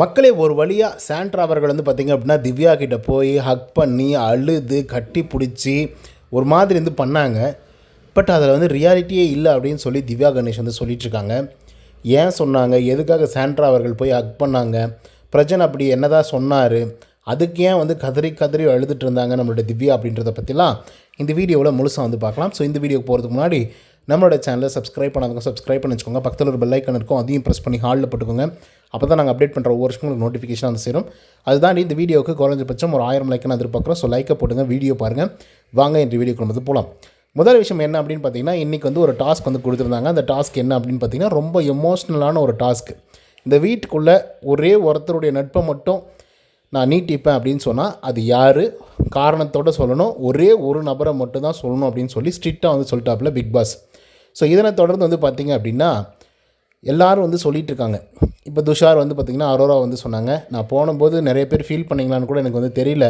மக்களே ஒரு வழியாக சாண்ட்ரா அவர்கள் வந்து பார்த்திங்க அப்படின்னா திவ்யா கிட்ட போய் ஹக் பண்ணி அழுது கட்டி பிடிச்சி ஒரு மாதிரி வந்து பண்ணாங்க. பட் அதில் வந்து ரியாலிட்டியே இல்லை அப்படின்னு சொல்லி திவ்யா கணேஷ் வந்து சொல்லிட்டு இருக்காங்க. ஏன் சொன்னாங்க? எதுக்காக சாண்ட்ரா அவர்கள் போய் ஹக் பண்ணாங்க? பிரஜன் அப்படி என்னதான் சொன்னார்? அதுக்கு ஏன் வந்து கதறி கதறி அழுதுட்டு இருந்தாங்க நம்மளோட திவ்யா அப்படின்றத பற்றிலாம் இந்த வீடியோவில் முழுசாக வந்து பார்க்கலாம். ஸோ இந்த வீடியோக்கு போகிறதுக்கு முன்னாடி நம்மளோட சேனலை சப்ஸ்கிரைப் பண்ணாதவங்க சப்ஸ்கிரைப் பண்ணி வச்சுக்கோங்க. பக்கத்தில் ஒரு பெல் ஐக்கன் இருக்கும் அதையும் ப்ரெஸ் பண்ணி ஹாலில் போட்டுக்கோங்க. அப்போ தான் நாங்கள் அப்டேட் பண்ணுற ஒவ்வொரு வருஷமும் உங்களுக்கு நோட்டிஃபிகேஷன் வந்து சேரும். அதுதான் இந்த வீடியோவுக்கு குறைஞ்சபட்சம் ஒரு ஆயிரம் லைக்கன் எதிர்பார்க்குறோம். ஸோ லைக்கை போட்டுங்க வீடியோ பாருங்கள் வாங்க இந்த வீடியோக்கு வந்து போகலாம் முதல் விஷயம் என்ன அப்படின்னு பார்த்தீங்கன்னா இன்றைக்கி வந்து ஒரு டாஸ்க் வந்து கொடுத்துருந்தாங்க. அந்த டாஸ்க் என்ன அப்படின்னு பார்த்தீங்கன்னா ரொம்ப எமோஷ்னலான ஒரு டாஸ்க் இந்த வீட்டுக்குள்ளே ஒரே ஒருத்தருடைய நட்பை மட்டும் நான் நீட்டிப்பேன் அப்படின்னு சொன்னால் அது யார்? காரணத்தோடு சொல்லணும். ஒரே ஒரு நபரை மட்டும் தான் சொல்லணும் அப்படின்னு சொல்லி ஸ்ட்ரிக்டாக வந்து சொல்லிட்டாப்புல பிக் பாஸ் ஸோ இதனை தொடர்ந்து வந்து பார்த்திங்க அப்படின்னா எல்லோரும் வந்து சொல்லிகிட்டு இருக்காங்க இப்போ துஷார் வந்து பார்த்திங்கன்னா அரோரா வந்து சொன்னாங்க நான் போனபோது நிறைய பேர் ஃபீல் பண்ணிங்களான்னு கூட எனக்கு வந்து தெரியல.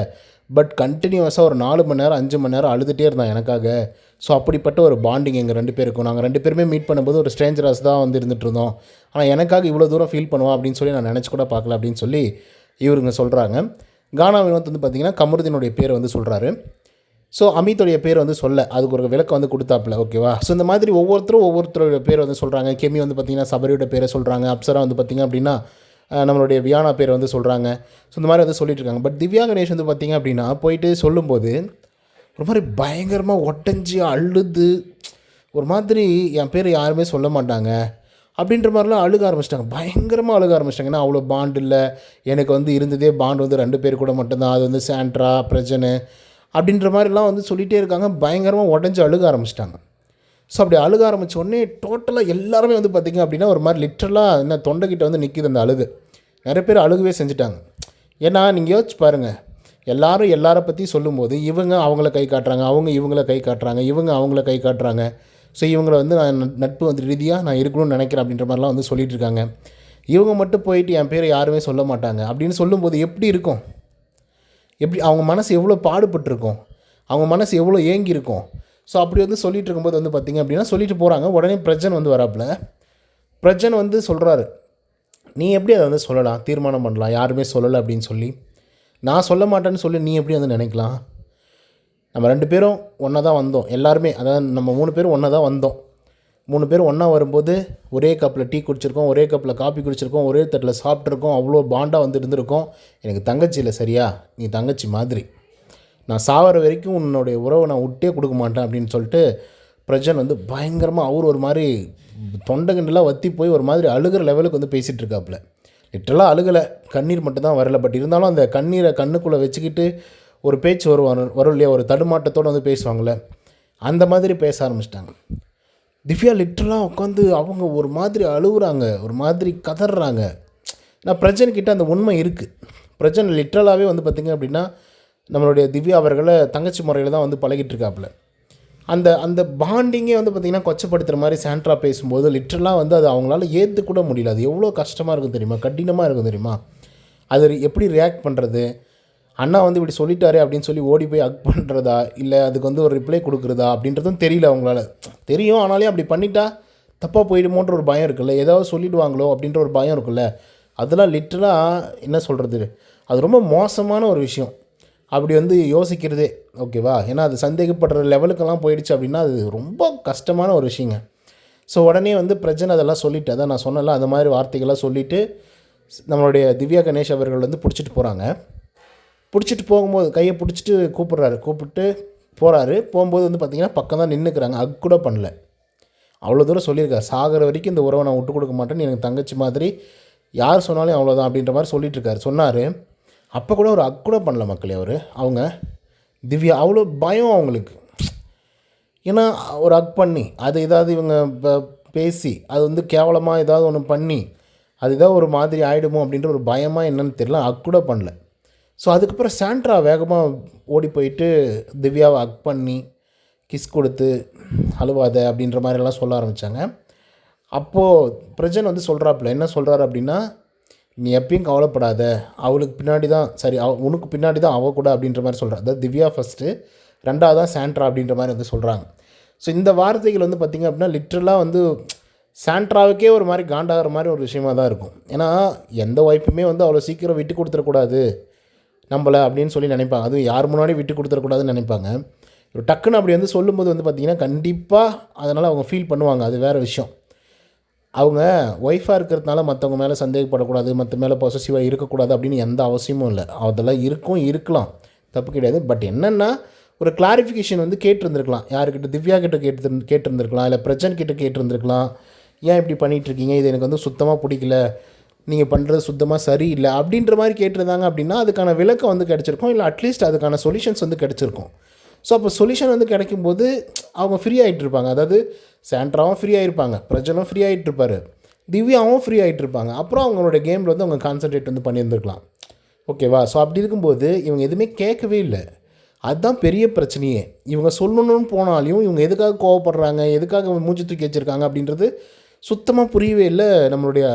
பட் கண்டினியூஸாக ஒரு நாலு மணி நேரம் அஞ்சு மணி நேரம் அழுதுகிட்டே இருந்தான் எனக்காக. ஸோ அப்படிப்பட்ட ஒரு பாண்டிங் எங்கள் ரெண்டு பேருக்கும். நாங்கள் ரெண்டு பேருமே மீட் பண்ணும்போது ஒரு ஸ்ட்ரேஞ்சராஸ் தான் வந்து இருந்துட்டு இருந்தோம். ஆனால் எனக்காக இவ்வளோ தூரம் ஃபீல் பண்ணுவோம் அப்படின்னு சொல்லி நான் நினச்சி கூட பார்க்கல அப்படின்னு சொல்லி இவருங்க சொல்கிறாங்க கானா வினோத் வந்து பார்த்திங்கன்னா கமருதீனுடைய பேரை வந்து சொல்கிறாரு ஸோ அமித்துடைய பேர் வந்து சொல்ல அதுக்கு ஒரு விளக்கம் வந்து கொடுத்தாப்புல ஓகேவா? ஸோ இந்த மாதிரி ஒவ்வொருத்தரும் ஒவ்வொருத்தரோட பேர் வந்து சொல்கிறாங்க கெமி வந்து பார்த்திங்கன்னா சபரியோட பேரை சொல்கிறாங்க அப்சரா வந்து பார்த்திங்க அப்படின்னா நம்மளுடைய வியானா பேர் வந்து சொல்கிறாங்க ஸோ இந்த மாதிரி வந்து சொல்லிட்டு இருக்காங்க. பட் திவ்யா கணேஷ் வந்து பார்த்திங்க அப்படின்னா போயிட்டு சொல்லும்போது ஒரு மாதிரி பயங்கரமாக ஒட்டஞ்சு அழுது ஒரு மாதிரி என் பேர் யாருமே சொல்ல மாட்டாங்க. அப்படின்ற மாதிரிலாம் அழுக ஆரம்பிச்சிட்டாங்க. பயங்கரமாக அழுக ஆரம்பிச்சிட்டாங்க. ஏன்னா அவ்வளோ பாண்ட் இல்லை. எனக்கு வந்து இருந்ததே பாண்ட் வந்து ரெண்டு பேர் கூட மட்டும்தான். அது வந்து சாண்ட்ரா பிரஜனு. அப்படின்ற மாதிரிலாம் வந்து சொல்லிகிட்டே இருக்காங்க. பயங்கரமாக உடஞ்சி அழுக ஆரம்பிச்சிட்டாங்க. ஸோ அப்படி அழுக ஆரம்பித்தோடனே உடனே டோட்டலாக எல்லாருமே வந்து பார்த்திங்க அப்படின்னா ஒரு மாதிரி லிட்ரலாக என்ன தொண்டைக்கிட்ட வந்து நிற்கிது அந்த அழுகு. நிறைய பேர் அழுகவே செஞ்சுட்டாங்க. ஏன்னா நீங்கள் யோசிச்சு பாருங்கள் எல்லாரும் எல்லாரை பற்றி சொல்லும்போது இவங்க அவங்கள கை காட்டுறாங்க அவங்க இவங்கள கை காட்டுறாங்க இவங்க அவங்கள கை காட்டுறாங்க. ஸோ இவங்கள வந்து நான் நட்- நட்பு வந்து ரீதியாக நான் இருக்கணும்னு நினைக்கிறேன் அப்படின்ற மாதிரிலாம் வந்து சொல்லிகிட்டு இருக்காங்க. இவங்க மட்டும் போயிட்டு என் பேரை யாருமே சொல்ல மாட்டாங்க. அப்படின்னு சொல்லும்போது எப்படி இருக்கும்? எப்படி அவங்க மனசு எவ்வளோ பாடுபட்டிருக்கும்? அவங்க மனசு எவ்வளோ ஏங்கியிருக்கும்? ஸோ அப்படி வந்து சொல்லிகிட்டு இருக்கும்போது வந்து பார்த்திங்க அப்படின்னா சொல்லிட்டு போகிறாங்க உடனே பிரஜன் வந்து வராப்புல. பிரஜன் வந்து சொல்கிறாரு நீ எப்படி அதை வந்து சொல்லலாம்? தீர்மானம் பண்ணலாம். யாருமே சொல்லலை அப்படின்னு சொல்லி. நான் சொல்ல மாட்டேன்னு சொல்லி நீ எப்படி வந்து நினைக்கலாம்? நம்ம ரெண்டு பேரும் ஒன்றா தான் வந்தோம். எல்லாருமே அதாவது நம்ம மூணு பேரும் ஒன்றா தான் வந்தோம். மூணு பேரும் ஒன்றா வரும்போது ஒரே கப்பில் டீ குடிச்சிருக்கோம் ஒரே கப்பில் காப்பி குடிச்சிருக்கோம் ஒரே தட்டில் சாப்பிட்ருக்கோம் அவ்வளோ பாண்டாக வந்து இருந்திருக்கோம். எனக்கு தங்கச்சி இல்லை சரியா? நீ தங்கச்சி மாதிரி. நான் சாவர வரைக்கும் உன்னுடைய உறவை நான் விட்டே கொடுக்க மாட்டேன் அப்படின்னு சொல்லிட்டு பிரஜன் வந்து பயங்கரமாக அவர் ஒரு மாதிரி தொண்டைகண்டெல்லாம் வத்தி போய் ஒரு மாதிரி அழுகிற லெவலுக்கு வந்து பேசிகிட்டு இருக்காப்புல. லிட்டரலாக அழுகலை. கண்ணீர் மட்டும் தான் வரல. பட் இருந்தாலும் அந்த கண்ணீரை கண்ணுக்குள்ளே வச்சுக்கிட்டு ஒரு பேச்சு வருவாங்க வரும் இல்லையா? ஒரு தடுமாட்டத்தோடு வந்து பேசுவாங்களே அந்த மாதிரி பேச ஆரம்பிச்சிட்டாங்க. திவ்யா லிட்டரலாக உட்காந்து அவங்க ஒரு மாதிரி அழுகுறாங்க ஒரு மாதிரி கதறாங்க நான் பிரஜன்கிட்ட அந்த உண்மை இருக்குது பிரஜன் லிட்ரலாகவே வந்து பார்த்திங்க அப்படின்னா நம்மளுடைய திவ்யா அவர்களை தங்கச்சி முறையில் தான் வந்து பழகிட்டு இருக்காப்புல. அந்த அந்த பாண்டிங்கே வந்து பார்த்திங்கன்னா கொச்சப்படுத்துகிற மாதிரி சாண்ட்ரா பேசும்போது லிட்ரலாக வந்து அது அவங்களால ஏற்றுக்கூட முடியல. அது எவ்வளோ கஷ்டமாக இருக்கும் தெரியுமா? கடினமாக இருக்கும் தெரியுமா? அது எப்படி ரியாக்ட் பண்ணுறது அண்ணா வந்து இப்படி சொல்லிட்டாரு அப்படின்னு சொல்லி ஓடி போய் அக் பண்ணுறதா இல்லை அதுக்கு வந்து ஒரு ரிப்ளை கொடுக்குறதா? அப்படின்றதும் தெரியல அவங்களால. தெரியும் ஆனாலே அப்படி பண்ணிட்டா தப்பாக போயிடுமோன்ற ஒரு பயம் இருக்குல்ல. ஏதாவது சொல்லிடுவாங்களோ அப்படின்ற ஒரு பயம் இருக்குல்ல. அதெல்லாம் லிட்டலாக என்ன சொல்கிறது அது ரொம்ப மோசமான ஒரு விஷயம். அப்படி வந்து யோசிக்கிறதே ஓகேவா ஏன்னா அது சந்தேகப்படுற லெவலுக்கெல்லாம் போயிடுச்சு அப்படின்னா அது ரொம்ப கஷ்டமான ஒரு விஷயங்க. ஸோ உடனே வந்து பிரச்சனை அதெல்லாம் சொல்லிட்டு அதான் நான் சொன்னல அந்த மாதிரி வார்த்தைகள்லாம் சொல்லிவிட்டு நம்மளுடைய திவ்யா கணேஷ் அவர்கள் வந்து பிடிச்சிட்டு போகிறாங்க பிடிச்சிட்டு போகும்போது கையை பிடிச்சிட்டு கூப்பிட்றாரு. கூப்பிட்டு போகிறாரு போகும்போது வந்து பார்த்திங்கன்னா பக்கம் தான் நின்றுக்கிறாங்க அது கூட பண்ணல. அவ்வளோ தூரம் சொல்லியிருக்காரு. சாகிற வரைக்கும் இந்த உறவை நான் விட்டு கொடுக்க மாட்டேன்னு எனக்கு தங்கச்சி மாதிரி யார் சொன்னாலும் அவ்வளோதான் அப்படின்ற மாதிரி சொல்லிகிட்டு இருக்காரு சொன்னார். அப்போ கூட ஒரு அக் கூட பண்ணல மக்களே அவர். அவங்க திவ்யா அவ்வளோ பயம் அவங்களுக்கு. ஏன்னா ஒரு அக் பண்ணி அது ஏதாவது இவங்க பேசி அது வந்து கேவலமாக ஏதாவது ஒன்று பண்ணி அது ஏதாவது ஒரு மாதிரி ஆகிடுமோ அப்படின்ற ஒரு பயமாக என்னன்னு தெரியல. அக் கூட பண்ணல. ஸோ அதுக்கப்புறம் சாண்ட்ரா வேகமாக ஓடி போயிட்டு திவ்யாவை அக் பண்ணி கிஸ் கொடுத்து அழுவாத அப்படின்ற மாதிரிலாம் சொல்ல ஆரம்பித்தாங்க அப்போது பிரஜன் வந்து சொல்கிறாப்புல என்ன சொல்கிறாரு அப்படின்னா நீ எப்பயும் கவலைப்படாத. அவளுக்கு பின்னாடி தான் சரி அவ உனக்கு பின்னாடி தான் அவள் கூட அப்படின்ற மாதிரி சொல்கிறா அதாவது திவ்யா ஃபஸ்ட்டு ரெண்டாவது தான் சாண்ட்ரா அப்படின்ற மாதிரி வந்து சொல்கிறாங்க ஸோ இந்த வார்த்தைகள் வந்து பார்த்திங்க அப்படின்னா லிட்ரலாக வந்து சாண்ட்ராவுக்கே ஒரு மாதிரி காண்டாகிற மாதிரி ஒரு விஷயமா தான் இருக்கும். ஏன்னா எந்த ஒய்ஃபுமே வந்து அவ்வளோ சீக்கிரம் விட்டு கொடுத்துடக்கூடாது நம்மளை அப்படின்னு சொல்லி நினைப்பாங்க. அதுவும் யார் முன்னாடி விட்டு கொடுத்துடக்கூடாதுன்னு நினைப்பாங்க. ஒரு டக்குன்னு அப்படி வந்து சொல்லும்போது வந்து பார்த்திங்கன்னா கண்டிப்பாக அதனால் அவங்க ஃபீல் பண்ணுவாங்க. அது வேறு விஷயம். அவங்க ஒய்ஃபாக இருக்கிறதுனால மற்றவங்க மேலே சந்தேகப்படக்கூடாது மற்ற மேலே பொசசிவாக இருக்கக்கூடாது அப்படின்னு எந்த அவசியமும் இல்லை. அதெல்லாம் இருக்கும் இருக்கலாம். தப்பு கிடையாது. பட் என்னென்னா ஒரு கிளாரிஃபிகேஷன் வந்து கேட்டிருந்துருக்கலாம். யாருக்கிட்ட திவ்யா கிட்ட கேட்டு கேட்டிருந்துருக்கலாம். இல்லை பிரச்சன் கிட்ட கேட்டிருந்துருக்கலாம். ஏன் இப்படி பண்ணிகிட்ருக்கீங்க இது எனக்கு வந்து சுத்தமாக பிடிக்கல. நீங்கள் பண்ணுறது சுத்தமாக சரியில்லை அப்படின்ற மாதிரி கேட்டிருந்தாங்க அப்படின்னா அதுக்கான விளக்கம் வந்து கிடச்சிருக்கும். இல்லை அட்லீஸ்ட் அதுக்கான சொல்யூஷன்ஸ் வந்து கிடச்சிருக்கும். ஸோ அப்போ சொல்யூஷன் வந்து கிடைக்கும்போது அவங்க ஃப்ரீ ஆகிட்டு இருப்பாங்க. அதாவது சாண்ட்ராவும் ஃப்ரீ ஆகிருப்பாங்க பிரஜனும் ஃப்ரீ ஆகிட்டு இருப்பார். திவ்யாவும் ஃப்ரீ ஆகிட்டு இருப்பாங்க. அப்புறம் அவங்களோட கேமில் வந்து அவங்க கான்சன்ட்ரேட் வந்து பண்ணியிருந்துருக்கலாம். ஓகேவா ஸோ அப்படி இருக்கும்போது இவங்க எதுவுமே கேட்கவே இல்லை. அதுதான் பெரிய பிரச்சனையே. இவங்க சொல்லணும்னு போனாலையும் இவங்க எதுக்காக கோவப்படுறாங்க? எதுக்காக மூச்சு தூக்கி வச்சுருக்காங்க? அப்படின்றது சுத்தமாக புரியவே இல்லை நம்மளுடைய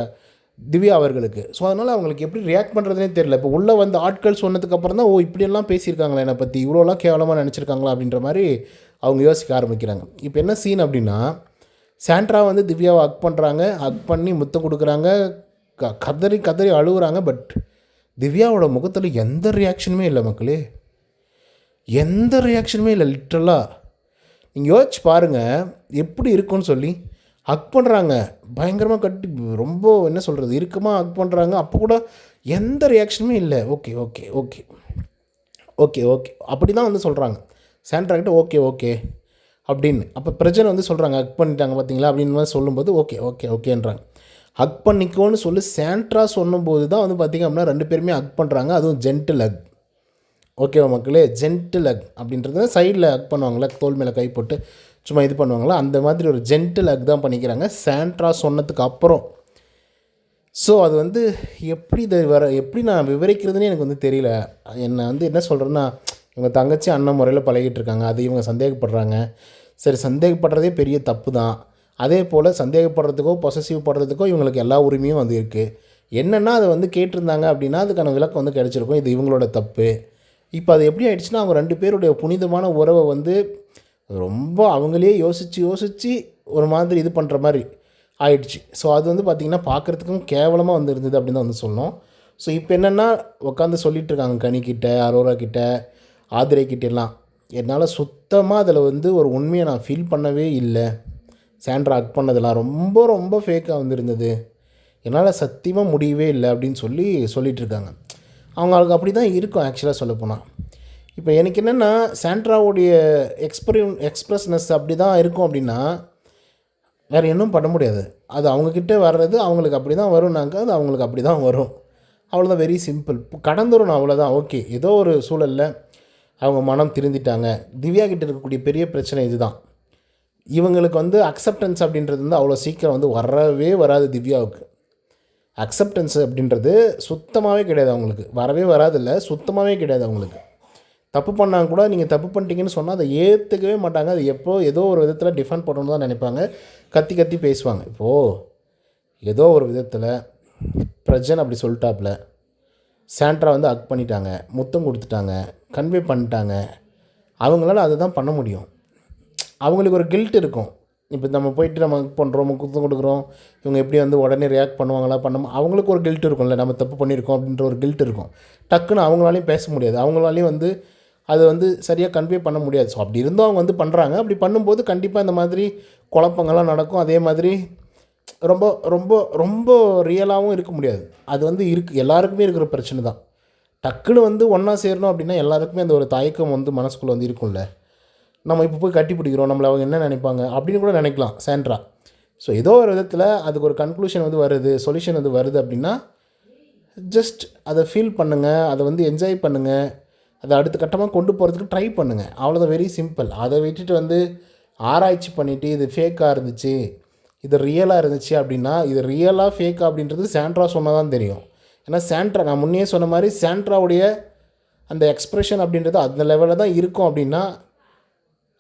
திவ்யா அவர்களுக்கு. ஸோ அதனால் அவங்களுக்கு எப்படி ரியாக்ட் பண்ணுறதுனே தெரியல. இப்போ உள்ளே வந்த ஆட்கள் சொன்னதுக்கப்புறம் தான் ஓ இப்படியெல்லாம் பேசியிருக்காங்களா என்னை பற்றி இவ்வளோலாம் கேவலமாக நினச்சிருக்காங்களா அப்படின்ற மாதிரி அவங்க யோசிக்க ஆரம்பிக்கிறாங்க. இப்போ என்ன சீன் அப்படின்னா சாண்ட்ரா வந்து திவ்யாவை ஹக் பண்ணுறாங்க ஹக் பண்ணி முத்தம் கொடுக்குறாங்க. க கதறி கதறி அழுகுறாங்க பட் திவ்யாவோட முகத்தில் எந்த ரியாக்ஷனுமே இல்லை மக்களே. எந்த ரியாக்ஷனுமே இல்லை லிட்ரலாக நீங்கள் யோசிச்சு பாருங்கள் எப்படி இருக்கும்னு சொல்லி ஹக் பண்ணுறாங்க பயங்கரமாக கட்டி ரொம்ப என்ன சொல்கிறது இறுக்கமாக ஹக் பண்ணுறாங்க அப்போ கூட எந்த ரியாக்ஷனுமே இல்லை. Okay okay okay okay okay அப்படி தான் வந்து சொல்கிறாங்க சேண்ட்ராகிட்ட ஓகே ஓகே அப்படின்னு. அப்போ பிரஜனை வந்து சொல்கிறாங்க ஹக் பண்ணிட்டாங்க பார்த்தீங்களா அப்படின்னு மாதிரி சொல்லும்போது ஓகே ஓகே ஓகேன்றாங்க ஹக் பண்ணிக்கோன்னு சொல்லி சாண்ட்ரா சொன்னும்போது தான் வந்து பார்த்திங்க அப்படின்னா ரெண்டு பேருமே ஹக் பண்ணுறாங்க அதுவும் ஜென்டில் ஹக் ஓகேவா மக்களே? ஜென்டில் ஹக் அப்படின்றது சைடில் ஹக் பண்ணுவாங்களே தோல் மேலே கை போட்டு. சும்மா இது பண்ணுவாங்களா? அந்த மாதிரி ஒரு ஜென்டில் அக் தான் பண்ணிக்கிறாங்க. சாண்ட்ரா சொன்னதுக்கு அப்புறம். ஸோ அது வந்து எப்படி இதை வர எப்படி நான் விவரிக்கிறதுனே எனக்கு வந்து தெரியல. என்னை வந்து என்ன சொல்கிறேன்னா இவங்க தங்கச்சி அண்ணன் முறையில் பழகிட்டு இருக்காங்க. அது இவங்க சந்தேகப்படுறாங்க. சரி சந்தேகப்படுறதே பெரிய தப்பு தான். அதே போல் சந்தேகப்படுறதுக்கோ பொசசிவ் படுறதுக்கோ இவங்களுக்கு எல்லா உரிமையும் வந்து இருக்குது என்னென்னா அதை வந்து கேட்டிருந்தாங்க அப்படின்னா அதுக்கான விளக்கம் வந்து கிடச்சிருக்கும். இது இவங்களோட தப்பு. இப்போ அது எப்படி ஆயிடுச்சுன்னா அவங்க ரெண்டு பேருடைய புனிதமான உறவை வந்து ரொம்ப அவங்களே யோசித்து யோசித்து ஒரு மாதிரி இது பண்ணுற மாதிரி ஆயிடுச்சு. ஸோ அது வந்து பார்த்திங்கன்னா பார்க்குறதுக்கும் கேவலமாக வந்து இருந்தது அப்படின்னு தான் வந்து சொன்னோம் ஸோ இப்போ என்னென்னா உட்காந்து சொல்லிகிட்டு இருக்காங்க கனிக்கிட்ட அரோரா கிட்ட ஆதிரை கிட்டெல்லாம் என்னால் சுத்தமாக அதில் வந்து ஒரு உண்மையை நான் ஃபீல் பண்ணவே இல்லை. சாண்ட்ரா அக் பண்ணதெல்லாம் ரொம்ப ரொம்ப ஃபேக்காக வந்துருந்தது. என்னால் சத்தியமாக முடியவே இல்லை அப்படின்னு சொல்லி சொல்லிகிட்டு இருக்காங்க அவங்களுக்கு அப்படி தான் இருக்கும் ஆக்சுவலாக சொல்லப்போனால் இப்போ எனக்கு என்னென்னா சாண்ட்ராவுடைய எக்ஸ்பிரி எக்ஸ்ப்ரெஸ்னஸ் அப்படி தான் இருக்கும் அப்படின்னா வேறு இன்னும் பண்ண முடியாது. அது அவங்கக்கிட்ட வர்றது அவங்களுக்கு அப்படி தான் வரும்னாக்க அது அவங்களுக்கு அப்படி தான் வரும் அவ்வளோதான் வெரி சிம்பிள் கடந்துரும் அவ்வளோதான் ஓகே ஏதோ ஒரு சூழலில் அவங்க மனம் திருந்திட்டாங்க. திவ்யா கிட்ட இருக்கக்கூடிய பெரிய பிரச்சனை இதுதான். இவங்களுக்கு வந்து அக்செப்டன்ஸ் அப்படின்றது வந்து அவ்வளோ சீக்கிரம் வந்து வரவே வராது திவ்யாவுக்கு. அக்செப்டன்ஸ் அப்படின்றது சுத்தமாகவே கிடையாது அவங்களுக்கு. வரவே வராதில்ல சுத்தமாகவே கிடையாது அவங்களுக்கு. தப்பு பண்ணாங்க கூட நீங்கள் தப்பு பண்ணிட்டீங்கன்னு சொன்னால் அதை ஏற்றுக்கவே மாட்டாங்க. அது எப்போ ஏதோ ஒரு விதத்தில் டிஃபெண்ட் பண்ணணும்னு தான் நினைப்பாங்க. கத்தி கத்தி பேசுவாங்க. இப்போது ஏதோ ஒரு விதத்தில் பிரஜன் அப்படி சொல்லிட்டாப்புல சாண்ட்ரா வந்து அக் பண்ணிட்டாங்க. முத்தம் கொடுத்துட்டாங்க. கன்வே பண்ணிட்டாங்க. அவங்களால அதை தான் பண்ண முடியும். அவங்களுக்கு ஒரு கில்ட் இருக்கும். இப்போ நம்ம போயிட்டு நம்ம பண்ணுறோம் முத்தம் கொடுக்குறோம். இவங்க எப்படி வந்து உடனே ரியாக்ட் பண்ணுவாங்களா பண்ண அவங்களுக்கு ஒரு கில்ட் இருக்கும்ல. நம்ம தப்பு பண்ணியிருக்கோம் அப்படின்ற ஒரு கில்ட் இருக்கும். டக்குன்னு அவங்களாலையும் பேச முடியாது. அவங்களாலையும் வந்து அது வந்து சரியாக கன்வே பண்ண முடியாது. ஸோ அப்படி இருந்தும் அவங்க வந்து பண்ணுறாங்க அப்படி பண்ணும்போது கண்டிப்பாக இந்த மாதிரி குழப்பங்கள்லாம் நடக்கும். அதே மாதிரி ரொம்ப ரொம்ப ரொம்ப ரியலாகவும் இருக்க முடியாது. அது வந்து இருக்கு. எல்லாருக்குமே இருக்கிற பிரச்சனை தான். டக்குன்னு வந்து ஒன்றா சேரணும் அப்படின்னா எல்லாருக்குமே அந்த ஒரு தயக்கம் வந்து மனசுக்குள்ளே வந்து இருக்கும்ல. நம்ம இப்போ போய் கட்டி பிடிக்கிறோம். நம்மளை அவங்க என்ன நினைப்பாங்க? அப்படின்னு கூட நினைக்கலாம். சேண்ட்ரா ஸோ ஏதோ ஒரு விதத்தில் அதுக்கு ஒரு கன்க்ளூஷன் வந்து வருது. சொல்யூஷன் வந்து வருது அப்படின்னா ஜஸ்ட் அதை ஃபீல் பண்ணுங்கள் அதை வந்து என்ஜாய் பண்ணுங்கள் அதை அடுத்த கட்டமாக கொண்டு போகிறதுக்கு ட்ரை பண்ணுங்கள் அவ்வளோதான் வெரி சிம்பிள் அதை விட்டுட்டு வந்து ஆராய்ச்சி பண்ணிவிட்டு இது ஃபேக்காக இருந்துச்சு இது ரியலாக இருந்துச்சு அப்படின்னா இது ரியலாக ஃபேக்காக அப்படின்றது சாண்ட்ரா சொன்னால் தான் தெரியும். ஏன்னா சாண்ட்ரா நான் முன்னே சொன்ன மாதிரி சாண்ட்ராவுடைய அந்த எக்ஸ்ப்ரெஷன் அப்படின்றது அந்த லெவலில் தான் இருக்கும் அப்படின்னா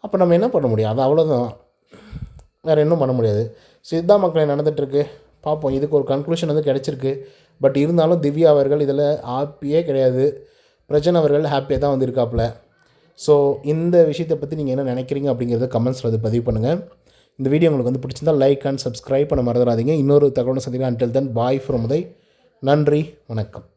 அப்போ நம்ம என்ன பண்ண முடியும்? அது அவ்வளோதான் வேறு இன்னும் பண்ண முடியாது. ஸோ இதுதான் மக்களை நடந்துகிட்ருக்கு பார்ப்போம். இதுக்கு ஒரு கன்க்ளூஷன் வந்து கிடச்சிருக்கு. பட் இருந்தாலும் திவ்யா அவர்கள் இதில் ஹாப்பியே கிடையாது. பிரஜன் அவர்கள் ஹாப்பியாக தான் வந்திருக்காப்புல. ஸோ இந்த விஷயத்தை பற்றி நீங்கள் என்ன நினைக்கிறீங்க அப்படிங்கிறத கமெண்ட்ஸில் அது பதிவு பண்ணுங்கள் இந்த வீடியோ உங்களுக்கு வந்து பிடிச்சிருந்தா லைக் அண்ட் சப்ஸ்கிரைப் பண்ண மறந்துடாதீங்க. இன்னொரு தகவலை சந்திக்கலாம். அன்டில் தென் பாய் ஃப்ரம் உதை நன்றி. வணக்கம்.